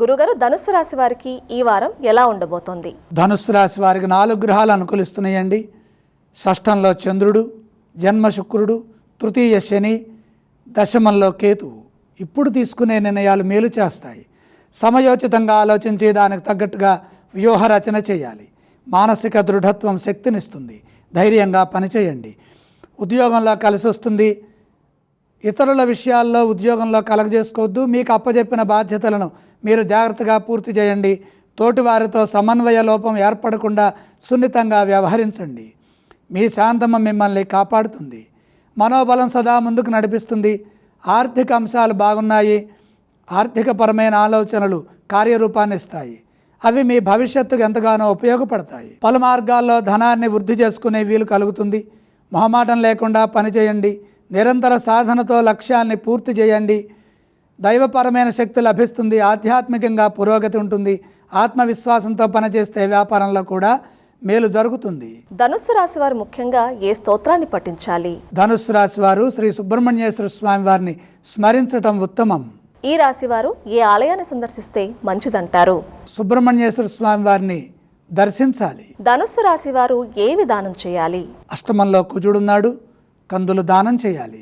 గురుగారు ధనుసు రాశి వారికి ఈ వారం ఎలా ఉండబోతోంది? ధనుసు రాశి వారికి నాలుగు గ్రహాలు అనుకూలిస్తున్నాయండి. షష్టంలో చంద్రుడు జన్మ శుక్రుడు తృతీయ శని దశమంలో కేతువు ఇప్పుడు తీసుకునే నిర్ణయాలు మేలు చేస్తాయి. సమయోచితంగా ఆలోచించి దానికి తగ్గట్టుగా వ్యూహ రచన చేయాలి. మానసిక దృఢత్వం శక్తినిస్తుంది. ధైర్యంగా పనిచేయండి. ఉద్యోగంలో కలిసి వస్తుంది ఇతరుల విషయాల్లో ఉద్యోగంలో కలగజేసుకోవద్దు మీకు అప్పజెప్పిన బాధ్యతలను మీరు జాగ్రత్తగా పూర్తి చేయండి. తోటివారితో సమన్వయ లోపం ఏర్పడకుండా సున్నితంగా వ్యవహరించండి. మీ శాంతమ మిమ్మల్ని కాపాడుతుంది. మనోబలం సదా ముందుకు నడిపిస్తుంది. ఆర్థిక అంశాలు బాగున్నాయి. ఆర్థికపరమైన ఆలోచనలు కార్యరూపాన్ని ఇస్తాయి. అవి మీ భవిష్యత్తుకు ఎంతగానో ఉపయోగపడతాయి. పలు మార్గాల్లో ధనాన్ని వృద్ధి చేసుకునే వీలు కలుగుతుంది. మొహమాటం లేకుండా పనిచేయండి నిరంతర సాధనతో లక్ష్యాన్ని పూర్తి చేయండి. దైవపరమైన శక్తి లభిస్తుంది. ఆధ్యాత్మికంగా పురోగతి ఉంటుంది. ఆత్మవిశ్వాసంతో పనిచేస్తే వ్యాపారంలో కూడా మేలు జరుగుతుంది. ధనుస్సు రాశి వారు ముఖ్యంగా ఏ స్తోత్రాన్ని పఠించాలి? ధనుస్సు రాశి వారు శ్రీ సుబ్రహ్మణ్యేశ్వర స్వామి వారిని స్మరించటం ఉత్తమం. ఈ రాశి వారు ఏ ఆలయాన్ని సందర్శిస్తే మంచిదంటారు? సుబ్రహ్మణ్యేశ్వర స్వామి వారిని దర్శించాలి. ధనుస్సు రాశి వారు ఏ విధానం చేయాలి? అష్టమంలో కుజుడున్నాడు కందులు దానం చేయాలి.